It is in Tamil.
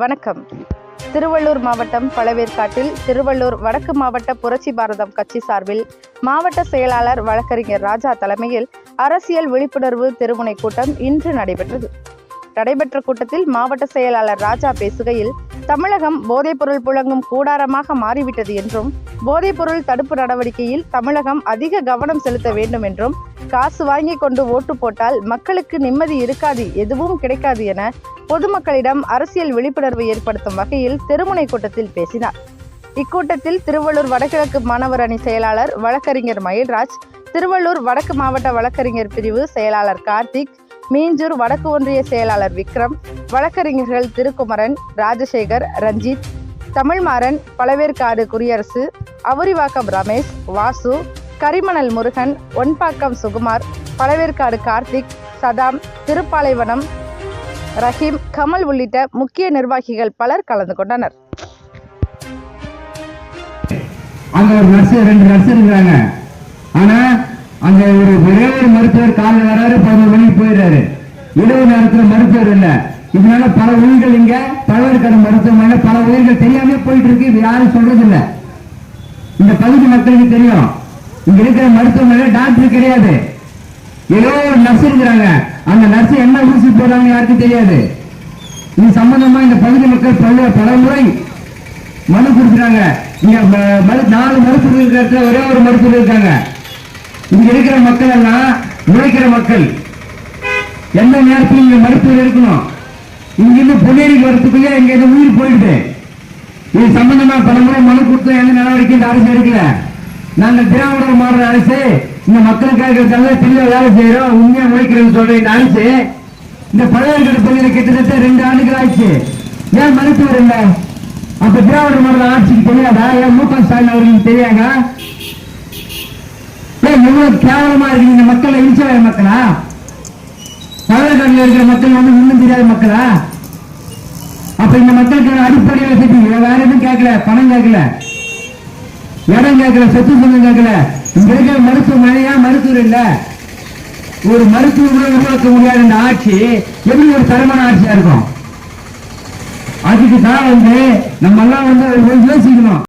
வணக்கம். திருவள்ளூர் மாவட்டம் பழவேற்காட்டில் திருவள்ளூர் வடக்கு மாவட்ட புரட்சி பாரதம் கட்சி சார்பில் மாவட்ட செயலாளர் வழக்கறிஞர் ராஜா தலைமையில் அரசியல் விழிப்புணர்வு திருமுனை கூட்டம் இன்று நடைபெற்றது. நடைபெற்ற கூட்டத்தில் மாவட்ட செயலாளர் ராஜா பேசுகையில் தமிழகம் போதைப்பொருள் புழங்கும் கூடாரமாக மாறிவிட்டது என்றும் போதைப்பொருள் தடுப்பு நடவடிக்கையில் தமிழகம் அதிக கவனம் செலுத்த வேண்டும் என்றும் காசு வாங்கி கொண்டு ஓட்டு போட்டால் மக்களுக்கு நிம்மதி இருக்காது எதுவும் கிடைக்காது என பொதுமக்களிடம் அரசியல் விழிப்புணர்வு ஏற்படுத்தும் வகையில் திருமுனை கூட்டத்தில் பேசினார். இக்கூட்டத்தில் திருவள்ளூர் வடகிழக்கு மாணவர் அணி செயலாளர் வழக்கறிஞர் மயில்ராஜ் திருவள்ளூர் வடக்கு மாவட்ட வழக்கறிஞர் பிரிவு செயலாளர் கார்த்திக் மீஞ்சூர் வடக்கு ஒன்றிய செயலாளர் விக்ரம் வழக்கறிஞர்கள் திருக்குமரன் ராஜசேகர் ரஞ்சித் தமிழ்மாறன் பழவேற்காடு குடியரசு அவுரிவாக்கம் ரமேஷ் வாசு கரிமணல் முருகன் ஒன்பாக்கம் சுகுமார் பழவேற்காடு கார்த்திக் சதாம் திருப்பாலைவனம் ரஹீம் கமல் உள்ளிட்ட முக்கிய நிர்வாகிகள் பலர் கலந்து கொண்டனர். அங்க ஒரு நர்ஸ் ரெண்டு நர்ஸ் இருக்கிறாங்க. ஆனா அங்க ஒரு ஒரே ஒரு மருத்துவர் காலைல வராரு பதினோரு மணிக்கு போயிடுறாரு. இரவு நேரத்துல மருத்துவர் இல்ல. இதனால பல உயிர்கள் இங்க பழவேற்காடு மருத்துவமனை பல உயிர்கள் தெரியாம போயிட்டு இருக்கு. இது யாரும் சொல்றது இல்ல இந்த பகுதி மக்களுக்கு தெரியும். இங்க இருக்கிற மருத்துவமனையில டாக்டர் கிடையாது. ஏதோ ஒரு நர்ஸ் இருக்கிறாங்க. அந்த நர்ஸ் என்ன ஊசி போடுறாங்க யாருக்கும் தெரியாது. இது சம்பந்தமா இந்த பகுதி மக்கள் பல பல முறை மனு கொடுக்குறாங்க. இங்க நாலு மருத்துவர்கள் இருக்கிற ஒரே ஒரு மருத்துவர் இருக்காங்க. இங்க இருக்கிற மக்கள் எல்லாம் உழைக்கிற மக்கள். எந்த நேரத்திலும் இங்க மருத்துவர் இருக்கணும். இங்க இருந்து பொன்னேரிக்கு வரத்துக்குள்ளே இங்க உயிர் போயிடுது. இது சம்பந்தமா பல முறை மனு கொடுத்தா எந்த நடவடிக்கை இந்த அரசு எடுக்கல? நாங்கள் திராவிட மாடல் அரசு இந்த மக்களுக்காக நல்ல தெளிவா வேலை செய்யறோம் உண்மையா உழைக்கிறோம்னு சொல்ற இந்த அரசு. இந்த பழைய பகுதியில் கிட்டத்தட்ட ரெண்டு ஆண்டுகள் ஆச்சு ஏன் மருத்துவர் இல்லை? அப்ப திராவிட மாடல் ஆட்சிக்கு தெரியாதா? ஏன் மு க ஸ்டாலின் அவர்களுக்கு தெரியாங்க ஏன் எவ்வளவு கேவலமா இருக்கு இந்த மக்கள் இழிச்சவாய மக்களா? பழவேற்காட்டில் இருக்கிற மக்கள் வந்து இன்னும் தெரியாத மக்களா? அப்ப இந்த மக்களுக்கு அடிப்படை வசதி வேற எதுவும் கேட்கல பணம் கேட்கல. இடம் கேட்கல சொத்து சொந்தம் கேட்கல. இங்க இருக்கிற மருத்துவமனையா மருத்துவர் இல்ல? ஒரு மருத்துவர் உருவாக்க முடியாத இந்த ஆட்சி எப்படி ஒரு தரமான ஆட்சியா இருக்கும்? அதுக்கு தான் வந்து நம்ம எல்லாம் வந்து யோசிக்கணும்.